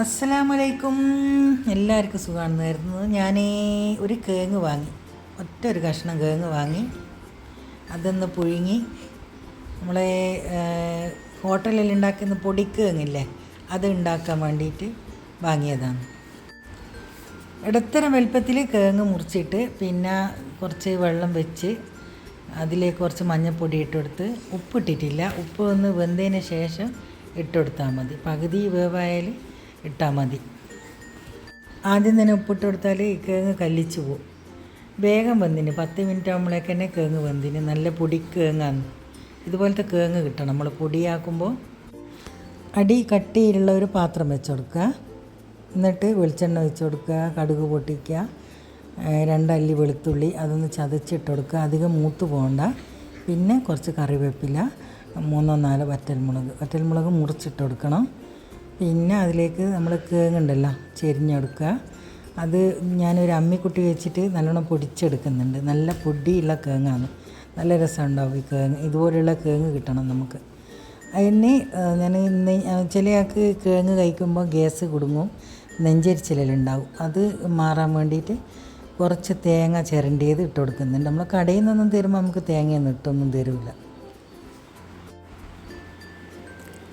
അസ്സലാമലൈക്കും. എല്ലാവർക്കും സുഖമാണെന്നായിരുന്നു ഞാൻ ഒരു കേങ്ങ് വാങ്ങി. ഒറ്റ ഒരു കഷ്ണം കേങ്ങ് വാങ്ങി. അതൊന്ന് പുഴുങ്ങി. നമ്മളെ ഹോട്ടലിൽ ഉണ്ടാക്കുന്ന പൊടിക്കേങ്ങില്ലേ അത് ഉണ്ടാക്കാൻ വേണ്ടിയിട്ട് വാങ്ങിയതാണ്. ഇടത്തരം വലുപ്പത്തിൽ കേങ്ങ് മുറിച്ചിട്ട് പിന്നെ കുറച്ച് വെള്ളം വെച്ച് അതിലേക്ക് കുറച്ച് മഞ്ഞൾപ്പൊടി ഇട്ടെടുത്ത് ഉപ്പിട്ടിട്ടില്ല. ഉപ്പ് ഒന്ന് വെന്തതിന് ശേഷം ഇട്ടെടുത്താൽ മതി. പകുതി വേവായാൽ ഇട്ടാൽ മതി. ആദ്യം തന്നെ ഉപ്പിട്ട് കൊടുത്താൽ ഈ കേങ്ങ് കല്ലിച്ച് പോകും വേഗം വെന്തിന് പത്ത് മിനിറ്റ് ആകുമ്പോഴേക്ക് തന്നെ കേങ്ങ് വെന്തിന് നല്ല പൊടി കേങ്ങാണ് ഇതുപോലത്തെ കേങ്ങ് കിട്ടണം. നമ്മൾ പൊടിയാക്കുമ്പോൾ അടി കട്ടിയിലുള്ള ഒരു പാത്രം വെച്ച് കൊടുക്കുക. എന്നിട്ട് വെളിച്ചെണ്ണ ഒഴിച്ച് കൊടുക്കുക. കടുക് പൊട്ടിക്കുക. രണ്ടല്ലി വെളുത്തുള്ളി അതൊന്ന് ചതച്ചിട്ട് കൊടുക്കുക. അധികം മൂത്ത് പോകണ്ട. പിന്നെ കുറച്ച് കറിവേപ്പില മൂന്നോ നാലോ വറ്റൽമുളക്. വറ്റൽമുളക് മുറിച്ചിട്ട് കൊടുക്കണം. പിന്നെ അതിലേക്ക് നമ്മൾ കേങ്ങുണ്ടല്ലോ ചെരിഞ്ഞെടുക്കുക. അത് ഞാനൊരു അമ്മിക്കുട്ടി വെച്ചിട്ട് നല്ലോണം പൊടിച്ചെടുക്കുന്നുണ്ട്. നല്ല പൊടിയുള്ള കേങ്ങാണ്. നല്ല രസമുണ്ടാവും ഈ കേങ്ങ്. ഇതുപോലെയുള്ള കേങ്ങ് കിട്ടണം നമുക്ക്. അതിന് ഞാൻ ചിലയാൾക്ക് കിഴങ്ങ് കഴിക്കുമ്പോൾ ഗ്യാസ് കുടുങ്ങും. നെഞ്ചരിച്ചിലുണ്ടാവും അത് മാറാൻ വേണ്ടിയിട്ട് കുറച്ച് തേങ്ങ ചിരണ്ടിയത് ഇട്ട് കൊടുക്കുന്നുണ്ട്. നമ്മൾ കടയിൽ നിന്നൊന്നും തരുമ്പോൾ നമുക്ക് തേങ്ങയൊന്നും ഇട്ടൊന്നും തരില്ല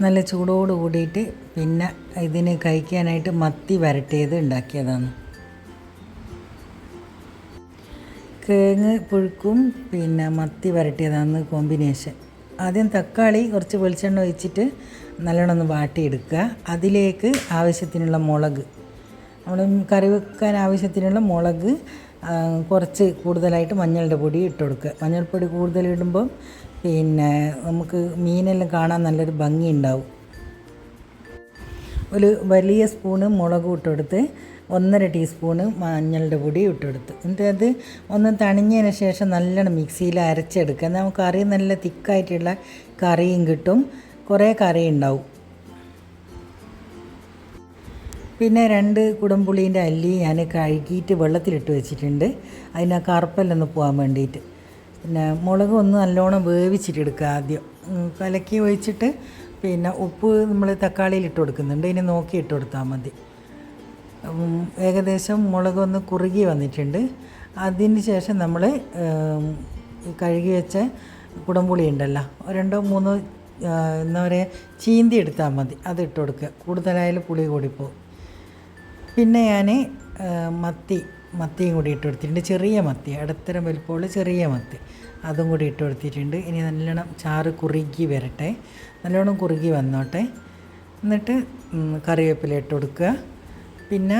നല്ല ചൂടോട് കൂടിയിട്ട് പിന്നെ ഇതിന് കഴിക്കാനായിട്ട് മത്തി വരട്ടിയത് ഉണ്ടാക്കിയതാണ്. കേങ്ങ് പുഴുക്കും പിന്നെ മത്തി വരട്ടിയതാണ് കോമ്പിനേഷൻ. ആദ്യം തക്കാളി കുറച്ച് വെളിച്ചെണ്ണ ഒഴിച്ചിട്ട് നല്ലോണം ഒന്ന് വാട്ടിയെടുക്കുക. അതിലേക്ക് ആവശ്യത്തിനുള്ള മുളക് നമ്മൾ കറി വെക്കാൻ ആവശ്യത്തിനുള്ള മുളക് കുറച്ച് കൂടുതലായിട്ട് മഞ്ഞളുടെ പൊടി ഇട്ട് കൊടുക്കുക. മഞ്ഞൾപ്പൊടി കൂടുതൽ ഇടുമ്പോൾ പിന്നെ നമുക്ക് മീനെല്ലാം കാണാൻ നല്ലൊരു ഭംഗി ഉണ്ടാവും ഒരു വലിയ സ്പൂണ് മുളക് ഇട്ടെടുത്ത് ഒന്നര ടീസ്പൂണ് മഞ്ഞളുടെ പൊടി ഇട്ടെടുത്ത് എന്നിട്ട് അത് ഒന്ന് തണിഞ്ഞതിന് ശേഷം നല്ലോണം മിക്സിയിൽ അരച്ചെടുക്കുക. നമുക്ക് കറി നല്ല തിക്കായിട്ടുള്ള കറിയും കിട്ടും. കുറേ കറി ഉണ്ടാവും പിന്നെ രണ്ട് കുടംപുളീന്റെ അല്ലി ഞാൻ കഴുകിയിട്ട് വെള്ളത്തിലിട്ട് വെച്ചിട്ടുണ്ട്. അതിന് കറുപ്പല്ലൊന്ന് പോകാൻ വേണ്ടിയിട്ട്. പിന്നെ മുളക് ഒന്ന് നല്ലോണം വേവിച്ചിട്ട് എടുക്കുക ആദ്യം. കലക്കി ഒഴിച്ചിട്ട് പിന്നെ ഉപ്പ് നമ്മൾ തക്കാളിയിൽ ഇട്ട് കൊടുക്കുന്നുണ്ട്. ഇനി നോക്കി ഇട്ട് കൊടുത്താൽ മതി. ഏകദേശം മുളക് ഒന്ന് കുറുകി വന്നിട്ടുണ്ട്. അതിന് ശേഷം നമ്മൾ കഴുകി വെച്ച കുടംപുളി ഉണ്ടല്ലോ. രണ്ടോ മൂന്നോ എന്താ പറയുക ചീന്തി എടുത്താൽ മതി. അത് ഇട്ട് കൊടുക്കുക. കൂടുതലായാലും പുളി കൂടിപ്പോവും പിന്നെ ഞാൻ മത്തി മത്തിയും കൂടി ഇട്ട് കൊടുത്തിട്ടുണ്ട്. ചെറിയ മത്തി ഇടത്തരം വലുപ്പമുള്ള ചെറിയ മത്തി. അതും കൂടി ഇട്ട് കൊടുത്തിട്ടുണ്ട്. ഇനി നല്ലോണം ചാറ് കുറുകി വരട്ടെ. നല്ലോണം കുറുകി വന്നോട്ടെ. എന്നിട്ട് കറിവേപ്പില ഇട്ട് കൊടുക്കുക. പിന്നെ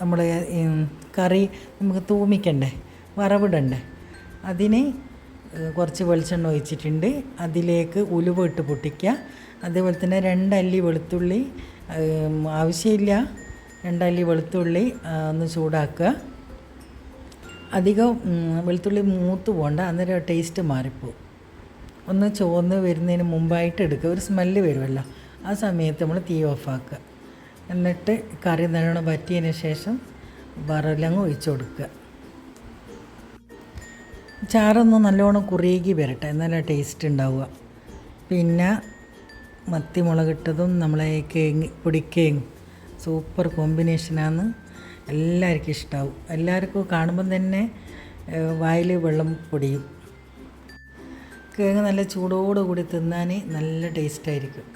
നമ്മൾ കറി നമുക്ക് തൂമിക്കണ്ടേ? വറവിടണ്ടേ? അതിന് കുറച്ച് വെളിച്ചെണ്ണ ഒഴിച്ചിട്ടുണ്ട്. അതിലേക്ക് ഉലുവ ഇട്ട് പൊട്ടിക്കുക. അതേപോലെ തന്നെ രണ്ടല്ലി വെളുത്തുള്ളി ആവശ്യമില്ല. രണ്ടല്ലി വെളുത്തുള്ളി ഒന്ന് ചൂടാക്കുക. അധികം വെളുത്തുള്ളി മൂത്ത് പോകണ്ട അന്നേരം ടേസ്റ്റ് മാറിപ്പോവും. ഒന്ന് ചുവന്ന് വരുന്നതിന് മുമ്പായിട്ട് എടുക്കുക. ഒരു സ്മെല്ല് വരുമല്ലോ. ആ സമയത്ത് നമ്മൾ തീ ഓഫാക്കുക എന്നിട്ട് കറി നല്ലോണം വറ്റിയതിന് ശേഷം വറലങ്ങ് ഒഴിച്ചു കൊടുക്കുക. ചാറൊന്ന് നല്ലോണം കുറുകി വരട്ടെ എന്നാലേ ടേസ്റ്റ് ഉണ്ടാവുക. പിന്നെ മത്തിമുളകിട്ടതും നമ്മളെ കേങ്ങ് പൊടിക്കേങ്ങ് സൂപ്പർ കോമ്പിനേഷനാണ് എല്ലാവർക്കും ഇഷ്ടമാവും എല്ലാവർക്കും കാണുമ്പം തന്നെ വായിൽ വെള്ളം പൊടിയും. കിഴങ്ങ് നല്ല ചൂടോടുകൂടി തിന്നാൻ നല്ല ടേസ്റ്റായിരിക്കും.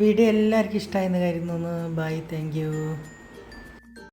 വീഡിയോ എല്ലാവർക്കും ഇഷ്ടമായെന്ന് കരുതുന്നു. Bye thank you.